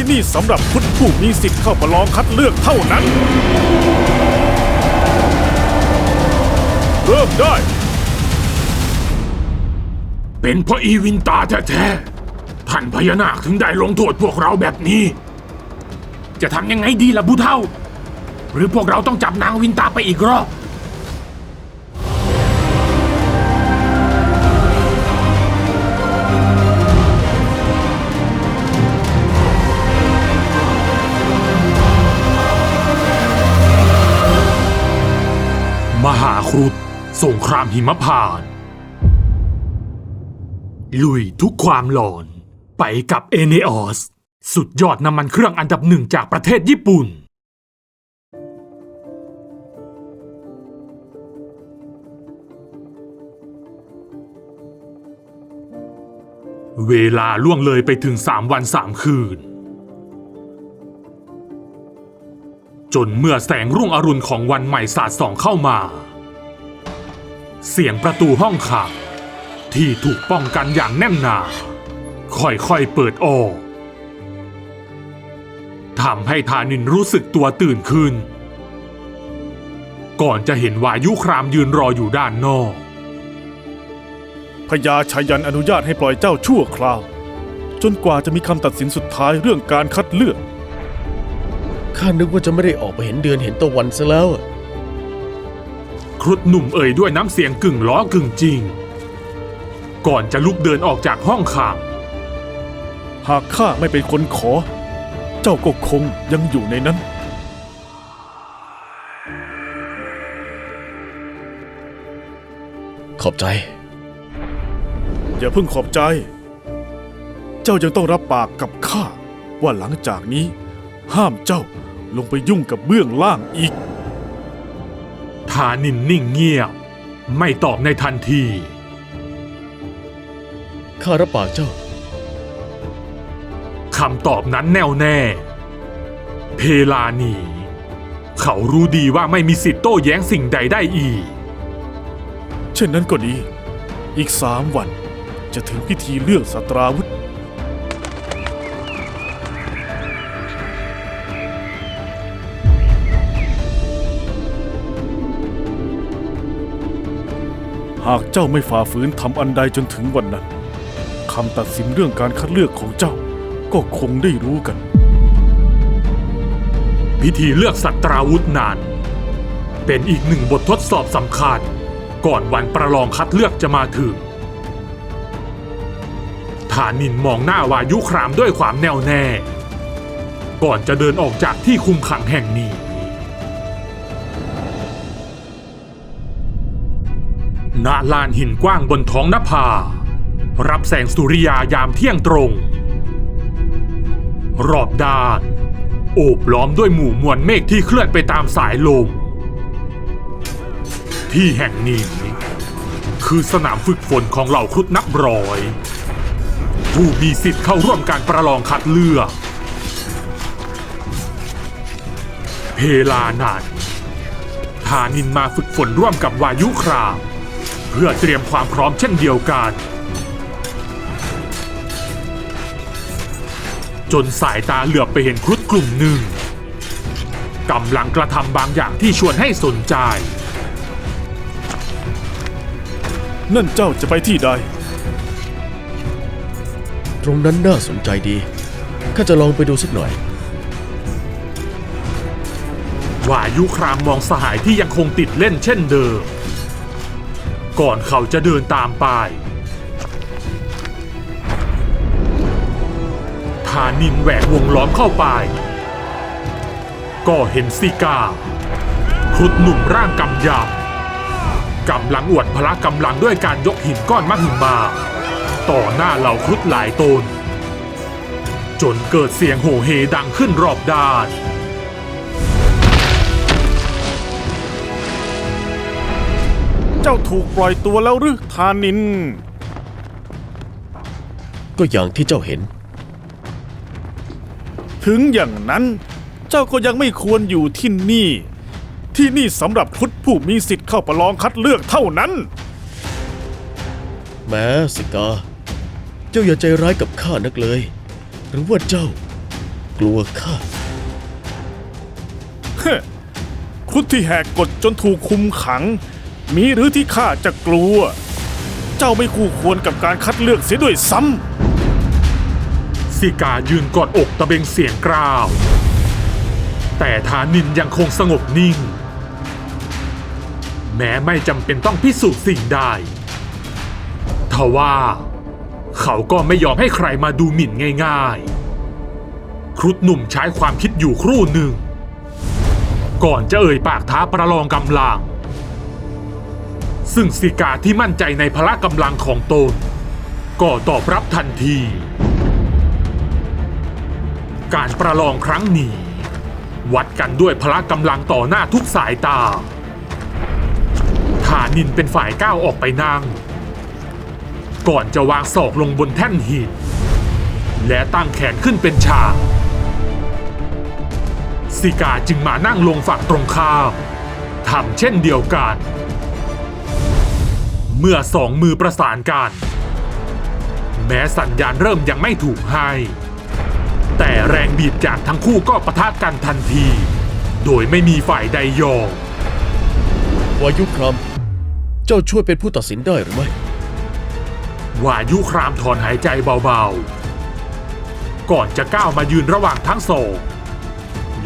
ที่นี่สำหรับพุทธผู้มีสิทธิ์เข้าประลองคัดเลือกเท่านั้น เริ่มได้ เป็นเพราะอีวินตาแท้ๆ ท่านพญานาคถึงได้ลงโทษพวกเราแบบนี้ จะทำยังไงดีล่ะผู้เท่า หรือพวกเราต้องจับนางวินตาไปอีกรอบ มหาครุฑสงครามหิมพานต์ลุยทุกความหลอน ไปกับเอเนออส สุดยอดน้ำมันเครื่องอันดับหนึ่งจากประเทศญี่ปุ่น เวลาล่วงเลยไปถึงสามวันสามคืน จนเมื่อแสงรุ่งอรุณของวันใหม่สาดส่องเข้ามา เสียงประตูห้องขังที่ถูกป้องกันอย่างแน่นหนา ค่อยๆเปิดออกทำให้ธานินรู้สึกตัวตื่นขึ้น ก่อนจะเห็นวายุครามยืนรออยู่ด้านนอก พญาชายันอนุญาตให้ปล่อยเจ้าชั่วคราว จนกว่าจะมีคำตัดสินสุดท้ายเรื่องการคัดเลือก ข้านึกว่าจะไม่ได้ออกไปเห็นเดือนเห็นตะวันซะแล้วอะครุฑหนุ่มเอ่ยด้วยน้ำเสียงกึ่งล้อกึ่งจริง ก่อนจะลุกเดินออกจากห้องขังหากข้าไม่เป็นคนขอ เจ้าก็คงยังอยู่ในนั้น ขอบใจ อย่าเพิ่งขอบใจ เจ้ายังต้องรับปากกับข้าว่าหลังจากนี้ห้ามเจ้า ลงไปยุ่งกับเบื้องล่างอีกทานินนิ่งเงียบ ไม่ตอบในทันที ข้ารับปากเจ้า คำตอบนั้นแน่วแน่ เพลานี เขารู้ดีว่าไม่มีสิทธิ์โต้แย้งสิ่งใดได้อีก เช่นนั้นก็ดี อีกสามวันจะถึงพิธีเลือกสตราวุธ หากเจ้าไม่ฝ่าฝืนทำอันใดจนถึงวันนั้นคำตัดสินเรื่องการคัดเลือกของเจ้า ก็คงได้รู้กัน พิธีเลือกสัตราวุธนั้นเป็นอีกหนึ่งบททดสอบสำคัญ ก่อนวันประลองคัดเลือกจะมาถึงฐานินมองหน้าวายุครามด้วยความแน่วแน่ ก่อนจะเดินออกจากที่คุมขังแห่งนี้ ณลานหินกว้างบนท้องนภา รับแสงสุริยายามเที่ยงตรง รอบด้าน โอบล้อมด้วยหมู่มวลเมฆที่เคลื่อนไปตามสายลม ที่แห่งนี้ คือสนามฝึกฝนของเหล่าครุฑนับร้อย ผู้มีสิทธิ์เข้าร่วมการประลองคัดเลือก เพลานั้นทานินมาฝึกฝนร่วมกับวายุคราม เพื่อเตรียมความพร้อมเช่นเดียวกัน จนสายตาเหลือบไปเห็นครุฑกลุ่มหนึ่งกำลังกระทำบางอย่างที่ชวนให้สนใจ นั่นเจ้าจะไปที่ใด ตรงนั้นน่าสนใจดี ข้าจะลองไปดูสักหน่อย วายุครามมองสหายที่ยังคงติดเล่นเช่นเดิม ก่อนเขาจะเดินตามไปทานินแหวกวงล้อมเข้าไป ก็เห็นซิกาครุฑหนุ่มร่างกำยำกำลังอวดพละกำลังด้วยการยกหินก้อนมหึมา ต่อหน้าเหล่าครุฑหลายตน จนเกิดเสียงโห่เฮดังขึ้นรอบด้าน จ้าถูกปล่อยตัวแล้วหรือทานิน ก็อย่างที่เจ้าเห็น ถึงอย่างนั้น เจ้าก็ยังไม่ควรอยู่ที่นี่ ที่นี่สำหรับพุทธผู้มีสิทธิ์เข้าประลองคัดเลือกเท่านั้น แม้สิกา เจ้าอย่าใจร้ายกับข้านักเลย หรือว่าเจ้า กลัวข้าเฮ้ครุฑที่แหกกฎจนถูกคุมขัง มีหรือที่ข้าจะกลัว เจ้าไม่คู่ควรกับการคัดเลือกเสียด้วยซ้ำสิกายืนกอดอกตะเบงเสียงกราว แต่ฐานินยังคงสงบนิ่ง แม้ไม่จำเป็นต้องพิสูจน์สิ่งใดทว่า เขาก็ไม่ยอมให้ใครมาดูหมิ่นง่ายๆ ครุฑหนุ่มใช้ความคิดอยู่ครู่หนึ่ง ก่อนจะเอ่ยปากท้าประลองกำลัง ซึ่งสิกาที่มั่นใจในพละกำลังของตน ก็ตอบรับทันที การประลองครั้งนี้ วัดกันด้วยพละกำลังต่อหน้าทุกสายตาฐานินเป็นฝ่ายก้าวออกไปนั่ง ก่อนจะวางศอกลงบนแท่นหิน และตั้งแขนขึ้นเป็นฉากสิกาจึงมานั่งลงฝั่งตรงข้ามทำเช่นเดียวกัน เมื่อสองมือประสานกัน แม้สัญญาณเริ่มยังไม่ถูกให้ แต่แรงบีบจากทั้งคู่ก็ปะทะกันทันที โดยไม่มีฝ่ายใดยอมวายุครามเจ้าช่วยเป็นผู้ตัดสินได้หรือไม่วายุครามถอนหายใจเบาๆ ก่อนจะก้าวมายืนระหว่างทั้งสอง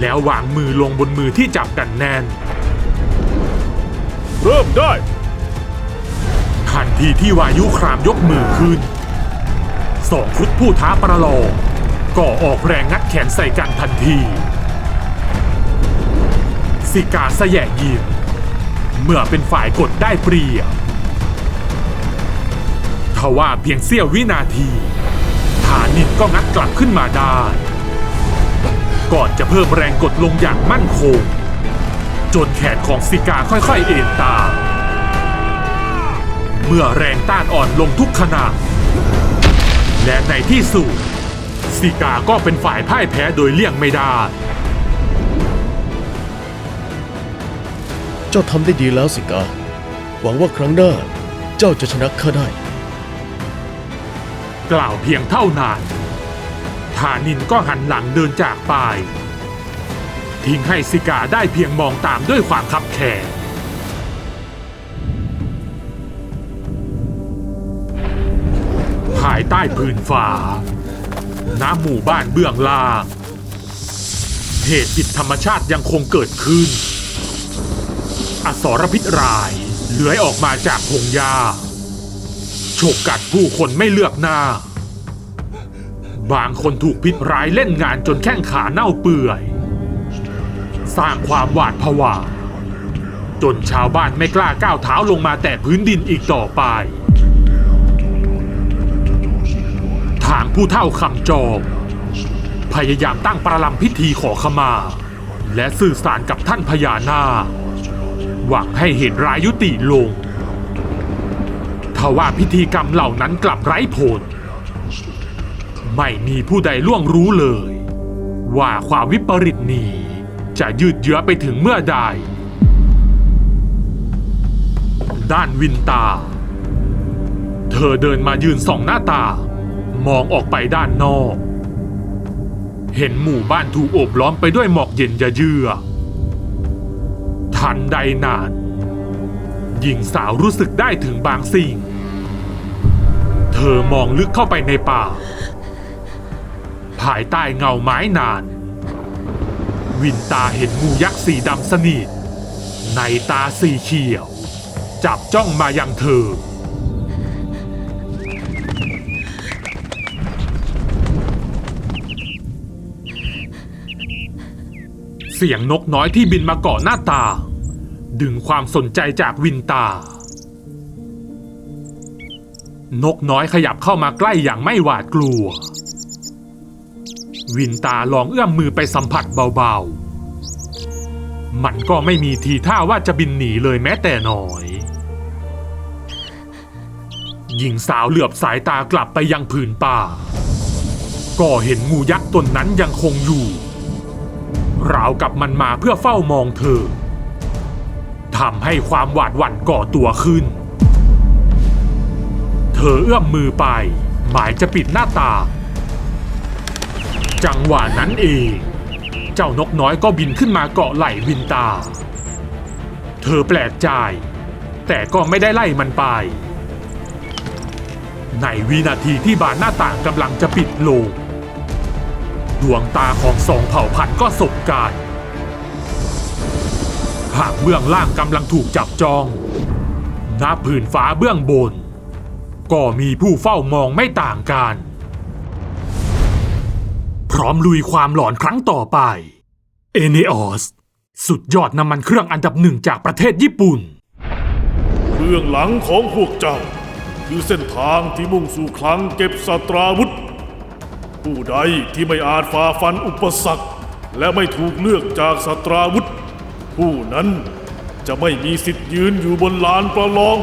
แล้ววางมือลงบนมือที่จับกันแน่น เริ่มได้ ทันทีที่วายุครามยกมือขึ้นสองครุฑผู้ท้าประลองก็ออกแรงงัดแขนใส่กันทันทีสิกาสแยะยิ้มเมื่อเป็นฝ่ายกดได้เปรียบทว่าเพียงเสี้ยววินาทีฐานินก็งัดกลับขึ้นมาได้ ก่อนจะเพิ่มแรงกดลงอย่างมั่นคง จนแขนของสิกาค่อยๆเอ็นตาม มื่อแรงต้านอ่อนลงทุกขณะและในที่สุดสิกาก็เป็นฝ่ายพ่ายแพ้โดยเลี่ยงไม่ได้ เจ้าทำได้ดีแล้วสิกา หวังว่าครั้งหน้าเจ้าจะชนะข้าได้ กล่าวเพียงเท่านั้นฐานินก็หันหลังเดินจากไป ทิ้งให้สิกาได้เพียงมองตามด้วยความคับแค้น ภายใต้พื้นฟ้าน้ำหมู่บ้านเบื้องล่างเหตุผิดธรรมชาติยังคงเกิดขึ้น อสรพิษร้ายเลื้อยออกมาจากพงหญ้าฉกกัดผู้คนไม่เลือกหน้า บางคนถูกพิษร้ายเล่นงานจนแข้งขาเน่าเปื่อย สร้างความหวาดผวาจนชาวบ้านไม่กล้าก้าวเท้าลงมาแต่พื้นดินอีกต่อไปางผู้เท่าคำจอมพยายามตั้งประลำพิธีขอขมา และสื่อสารกับท่านพญานาคหวังให้เหตุร้ายยุติลงทว่าพิธีกรรมเหล่านั้นกลับไร้ผล ไม่มีผู้ใดล่วงรู้เลย ว่าความวิปริตนี้จะยืดเยื้อไปถึงเมื่อใด ด้านวินตา เธอเดินมายืนส่องหน้าตาง มองออกไปด้านนอก เห็นหมู่บ้านถูกโอบล้อมไปด้วยหมอกเย็นยะเยือทันใดนานหญิงสาวรู้สึกได้ถึงบางสิ่ง เธอมองลึกเข้าไปในป่า ภายใต้เงาไม้นาน วินตาเห็นงูยักษ์สีดำสนิทในตาสีเขียว จับจ้องมายังเธอ สียงนกน้อยที่บินมาเกาะหน้าตางดึงความสนใจจากวินตา นกน้อยขยับเข้ามาใกล้อย่างไม่หวาดกลัว วินตาลองเอื้อมมือไปสัมผัสเบาๆ มันก็ไม่มีทีท่าว่าจะบินหนีเลยแม้แต่น้อยหญิงสาวเหลือบสายตากลับไปยังผืนป่า ก็เห็นงูยักษ์ตนนั้นยังคงอยู่ ราวกับมันมาเพื่อเฝ้ามองเธอทำให้ความหวาดหวั่นก่อตัวขึ้น เธอเอื้อมมือไป หมายจะปิดหน้าตา จังหวะนั้นเอง เจ้านกน้อยก็บินขึ้นมาเกาะไหล่วินตา เธอแปลกใจ แต่ก็ไม่ได้ไล่มันไป ในวินาทีที่บานหน้าต่างกำลังจะปิดลง ดวงตาของสองเผ่าพันธุ์ก็สบกันหากเบื้องล่างกำลังถูกจับจองณผืนฟ้าเบื้องบน ก็มีผู้เฝ้ามองไม่ต่างกัน พร้อมลุยความหลอนครั้งต่อไป เอเนออส สุดยอดน้ำมันเครื่องอันดับหนึ่งจากประเทศญี่ปุ่น เบื้องหลังของพวกเจ้า คือเส้นทางที่มุ่งสู่คลังเก็บสตราวุธ ผู้ใดที่ไม่อาจฝ่าฟันอุปสรรค และไม่ถูกเลือกจากสตราวุธ ผู้นั้นจะไม่มีสิทธิ์ยืนอยู่บนลานประลอง